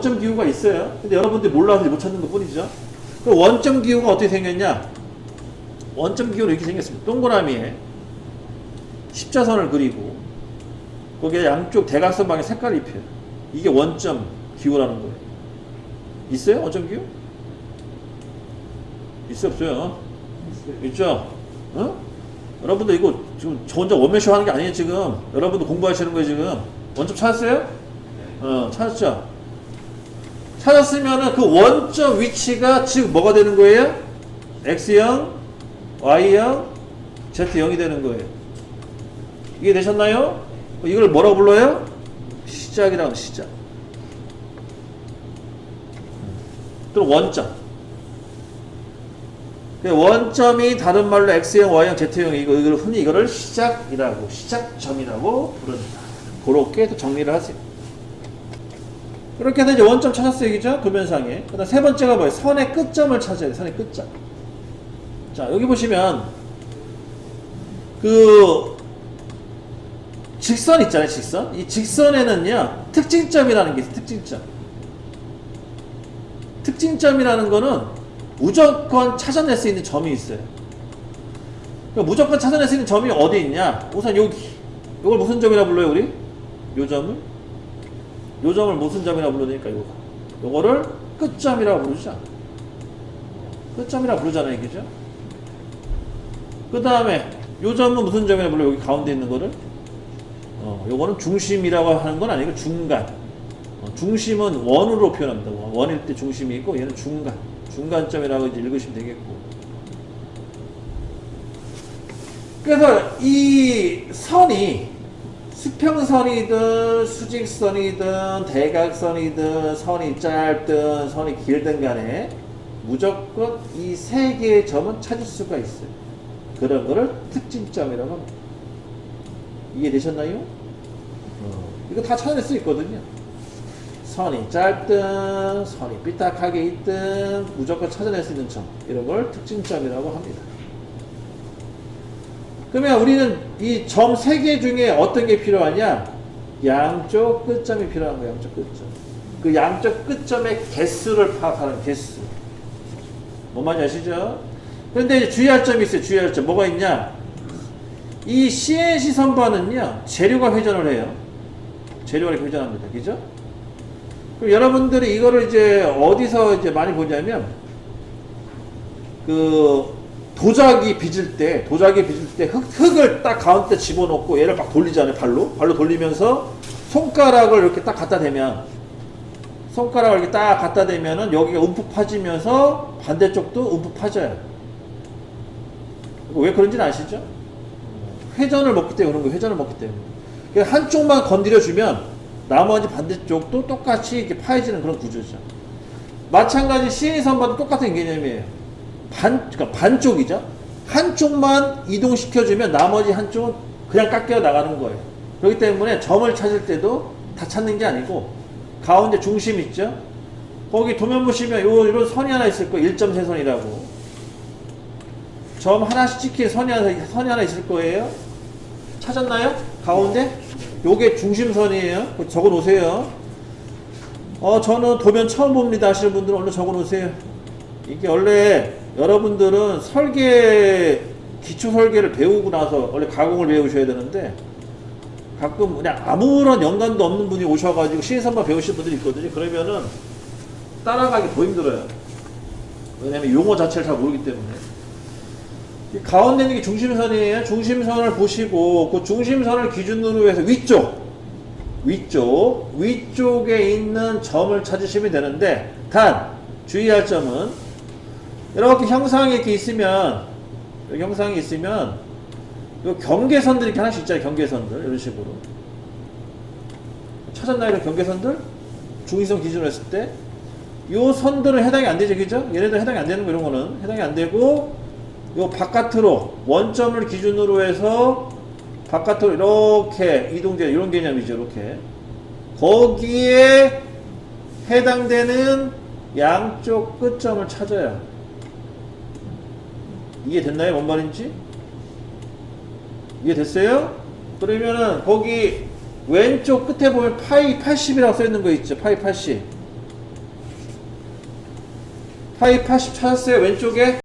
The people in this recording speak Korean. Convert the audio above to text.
원점 기호가 있어요. 근데 여러분들이 몰라서 못 찾는 것 뿐이죠. 그 원점 기호가 어떻게 생겼냐? 원점 기호는 이렇게 생겼습니다. 동그라미에 십자선을 그리고 거기에 양쪽 대각선 방에 색깔을 입혀요. 이게 원점 기호라는 거예요. 있어요? 원점 기호? 있어 없어요? 있죠? 어? 여러분들 이거 지금 저 혼자 원맨쇼 하는 게 아니에요 지금 여러분들 공부하시는 거예요 지금 원점 찾았어요? 어 찾았죠? 찾았으면은 그 원점 위치가 지금 뭐가 되는 거예요? X0, Y0, Z0이 되는 거예요 이해 되셨나요? 이걸 뭐라고 불러요? 시작이라고 시작 또 원점 그 원점이 다른 말로 X형, Y형, Z형 이거 이걸 흔히 이거를 시작이라고 시작점이라고 부릅니다. 그렇게 또 정리를 하세요. 그렇게 해서 이제 원점 찾았어요, 그죠? 도면상에. 그 다음 세 번째가 뭐예요? 선의 끝점을 찾아야 돼. 선의 끝점. 자 여기 보시면 그 직선 있잖아요, 직선. 이 직선에는요 특징점이라는 게 있어요. 특징점. 특징점이라는 거는 무조건 찾아낼 수 있는 점이 있어요. 그러니까 무조건 찾아낼 수 있는 점이 어디 있냐? 우선 여기. 이걸 무슨 점이라 불러요, 우리? 요 점을? 요 점을 무슨 점이라 부르니까 이거. 요거를 끝점이라고 부르죠. 끝점이라 부르잖아요, 그죠? 그 다음에 요 점은 무슨 점이라 불러요? 여기 가운데 있는 거를? 어, 요거는 중심이라고 하는 건 아니고 중간. 어, 중심은 원으로 표현합니다. 원. 원일 때 중심이 있고 얘는 중간. 중간점이라고 이제 읽으시면 되겠고. 그래서 이 선이 수평선이든 수직선이든 대각선이든 선이 짧든 선이 길든 간에 무조건 이 세 개의 점은 찾을 수가 있어요. 그런 거를 특징점이라고 합니다. 이해되셨나요? 어, 이거 다 찾아낼 수 있거든요. 선이 짧든 선이 삐딱하게 있든 무조건 찾아낼 수 있는 점 이런 걸 특징점이라고 합니다. 그러면 우리는 이 점 세 개 중에 어떤 게 필요하냐? 양쪽 끝점이 필요한 거예요. 양쪽 끝점. 그 양쪽 끝점의 개수를 파악하는 개수. 뭔 말인지 아시죠? 그런데 주의할 점이 있어요. 주의할 점. 뭐가 있냐? 이 CNC 선반은요, 재료가 회전을 해요. 재료가 이렇게 회전합니다. 그죠? 그럼 여러분들이 이거를 이제 어디서 이제 많이 보냐면 그 도자기 빚을 때 도자기 빚을 때 흙, 흙을 딱 가운데 집어넣고 얘를 막 돌리잖아요 발로 발로 돌리면서 손가락을 이렇게 딱 갖다 대면 손가락을 이렇게 딱 갖다 대면은 여기가 움푹 파지면서 반대쪽도 움푹 파져요 왜 그런지는 아시죠? 회전을 먹기 때문에 그런 거예요 회전을 먹기 때문에 한쪽만 건드려 주면 나머지 반대쪽도 똑같이 이렇게 파여지는 그런 구조죠. 마찬가지 시인이 선반도 똑같은 개념이에요. 반, 그러니까 반쪽이죠. 한쪽만 이동시켜주면 나머지 한쪽은 그냥 깎여 나가는 거예요. 그렇기 때문에 점을 찾을 때도 다 찾는 게 아니고 가운데 중심 있죠. 거기 도면 보시면 요 이런 선이 하나 있을 거예요. 1.3선이라고. 점 하나씩 찍힌 선이 하나, 선이 하나 있을 거예요. 찾았나요? 가운데? 요게 중심선이에요. 적어 놓으세요. 어, 저는 도면 처음 봅니다 하시는 분들은 얼른 적어 놓으세요. 이게 원래 여러분들은 설계, 기초 설계를 배우고 나서 원래 가공을 배우셔야 되는데 가끔 그냥 아무런 연관도 없는 분이 오셔가지고 시인선만 배우시는 분들이 있거든요. 그러면은 따라가기 더 힘들어요. 왜냐면 용어 자체를 잘 모르기 때문에. 이 가운데 있는 게 중심선이에요. 중심선을 보시고 그 중심선을 기준으로 해서 위쪽 위쪽 위쪽에 있는 점을 찾으시면 되는데 단 주의할 점은 이렇게 형상이 이렇게 있으면 여기 형상이 있으면 요 경계선들이 이렇게 하나씩 있잖아요. 경계선들 이런 식으로 찾았나요? 이런 경계선들 중심선 기준으로 했을 때요 선들은 해당이 안 되죠, 그죠? 얘네들 해당이 안 되는 거 이런 거는 해당이 안 되고 요 바깥으로 원점을 기준으로 해서 바깥으로 이렇게 이동돼 이런 개념이죠 이렇게 거기에 해당되는 양쪽 끝점을 찾아야 이해됐나요? 뭔 말인지? 이해됐어요? 그러면은 거기 왼쪽 끝에 보면 파이 80이라고 써있는 거 있죠? 파이 80 파이 80 찾았어요? 왼쪽에